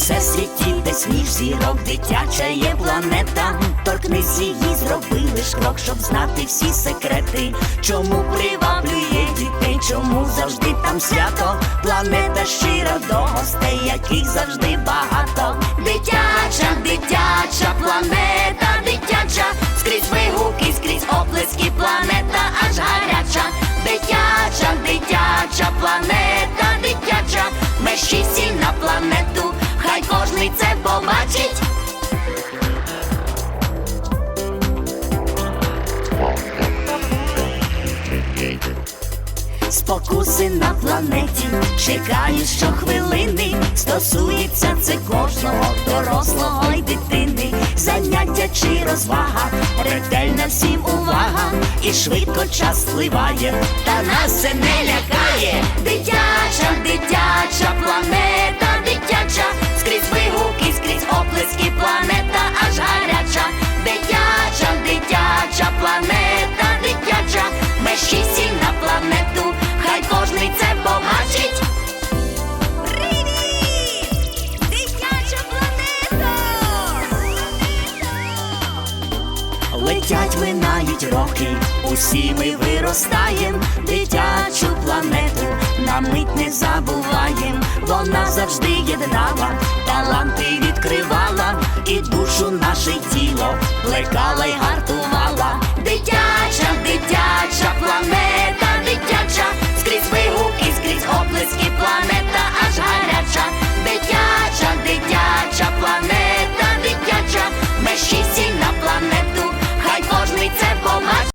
всесвіті, десь між зірок дитяча є планета. Торкнись її, зроби лиш крок, щоб знати всі секрети. Чому приваблює дітей, чому завжди там свято? Планета щира до гостей, яких завжди багато. Дитяча, дитяча планета, дитяча, скрізь вигуки, скрізь оплески, планета Спокуси на планеті. Чекають щохвилини, стосується це кожного дорослого й дитини, заняття чи розвага, ретельна всім увага, і швидко час спливає, та нас це не Летять, минають роки, усі ми виростаєм, дитячу планету на мить не забуваєм, вона завжди єднала, таланти відкривала, і душу наше тіло плекала й.